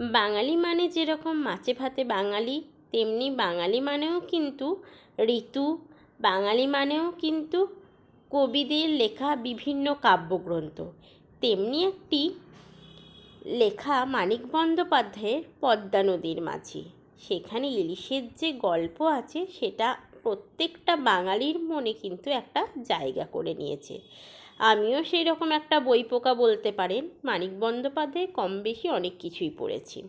বাঙালি মানে যেরকম মাছে ভাতে বাঙালি, তেমনি বাঙালি মানেও কিন্তু ঋতু, বাঙালি মানেও কিন্তু কবিদের লেখা বিভিন্ন কাব্যগ্রন্থ। তেমনি একটি লেখা মানিক বন্দ্যোপাধ্যায়ের পদ্মা নদীর মাঝি। সেখানে ইলিশের যে গল্প আছে, সেটা প্রত্যেকটা বাঙালির মনে কিন্তু একটা জায়গা করে নিয়েছে। আমিও সেই রকম একটা বই পোকা বলতে পারেন মানিক বন্দ্যোপাধ্যায় কম বেশি অনেক কিছুই পড়েছি।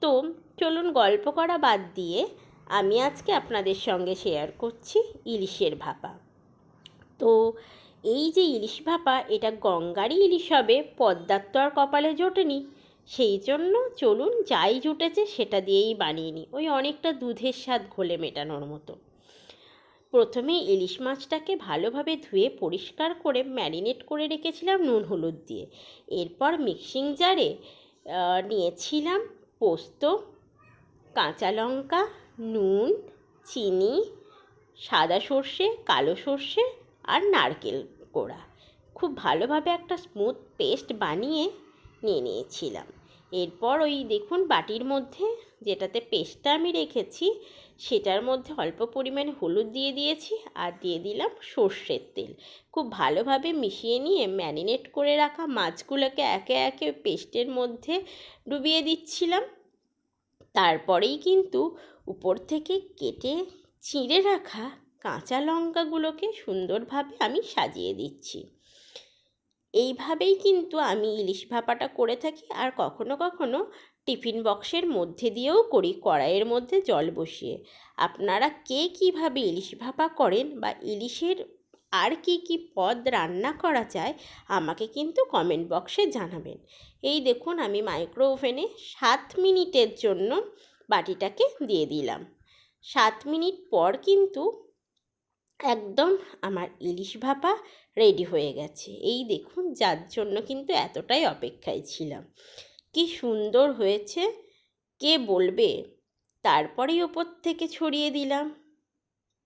তো চলুন গল্প করা বাদ দিয়ে আমি আজকে আপনাদের সঙ্গে শেয়ার করছি ইলিশের ভাপা। তো এই যে ইলিশ ভাপা, এটা গঙ্গারই ইলিশ হবে, পদ্মার তো আর কপালে জোটেনি। সেই জন্য চলুন যাই জুটেছে সেটা দিয়েই বানিয়ে নিই। ওই অনেকটা দুধের স্বাদ ঘোলে মেটানোর মতো। প্রথমে ইলিশ মাছটাকে ভালোভাবে ধুয়ে পরিষ্কার করে ম্যারিনেট করে রেখেছিলাম নুন হলুদ দিয়ে। এরপর মিক্সিং জারে নিয়েছিলাম পোস্ত, কাঁচা লঙ্কা, নুন, চিনি, সাদা সর্ষে, কালো সর্ষে আর নারকেল কোড়া। খুব ভালোভাবে একটা স্মুথ পেস্ট বানিয়ে নিয়ে নিয়েছিলাম। এরপর ওই দেখুন বাটির মধ্যে যেটাতে পেস্টটা আমি রেখেছি, সেটার মধ্যে অল্প পরিমাণ হলুদ দিয়ে দিয়েছি আর দিয়ে দিলাম সর্ষের তেল। খুব ভালোভাবে মিশিয়ে নিয়ে ম্যারিনেট করে রাখা মাছগুলোকে একে একে পেস্টের মধ্যে ডুবিয়ে দিচ্ছিলাম। তারপরেই কিন্তু উপর থেকে কেটে চিঁড়ে রাখা কাঁচা লঙ্কাগুলোকে সুন্দরভাবে আমি সাজিয়ে দিচ্ছি। এইভাবেই কিন্তু আমি ইলিশ ভাপাটা করে থাকি আর কখনো কখনো টিফিন বক্সের মধ্যে দিয়েও করি, কড়াইয়ের মধ্যে জল বসিয়ে। আপনারা কে কীভাবে ইলিশ ভাপা করেন বা ইলিশের আর কি কি পদ রান্না করা যায়, আমাকে কিন্তু কমেন্ট বক্সে জানাবেন। এই দেখুন, আমি মাইক্রো ওভেনে সাত মিনিটের জন্য বাটিটাকে দিয়ে দিলাম। সাত মিনিট পর কিন্তু একদম আমার ইলিশ ভাপা রেডি হয়ে গেছে। এই দেখুন, যার জন্য কিন্তু এতটাই অপেক্ষায় ছিলাম। কি সুন্দর হয়েছে, কে বলবে? তারপরেই ওপর থেকে ছড়িয়ে দিলাম।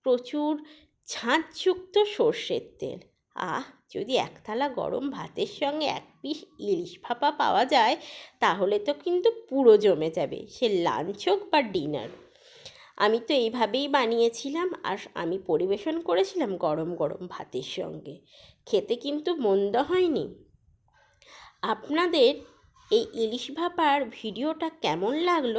প্রচুর ঝাঁঝযুক্ত সর্ষের তেল। আহ, যদি এক থালা গরম ভাতের সঙ্গে এক পিস ইলিশ ভাপা পাওয়া যায়, তাহলে তো কিন্তু পুরো জমে যাবে, সে লাঞ্চ হোক বা ডিনার। আমি তো এইভাবেই বানিয়েছিলাম আর আমি পরিবেশন করেছিলাম গরম গরম ভাতের সঙ্গে। খেতে কিন্তু মন্দ হয়নি। আপনাদের এই ইলিশ ভাপার ভিডিওটা কেমন লাগল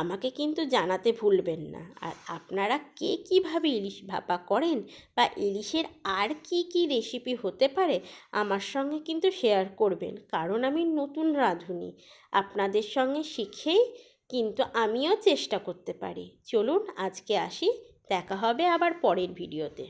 আমাকে কিন্তু জানাতে ভুলবেন না। আর আপনারা কে কীভাবে ইলিশ ভাপা করেন বা ইলিশের আর কি কি রেসিপি হতে পারে আমার সঙ্গে কিন্তু শেয়ার করবেন, কারণ আমি নতুন রাঁধুনি। আপনাদের সঙ্গে শিখেই কিন্তু আমিও চেষ্টা করতে পারি। চলুন আজকে আসি, দেখা হবে আবার পরের ভিডিওতে।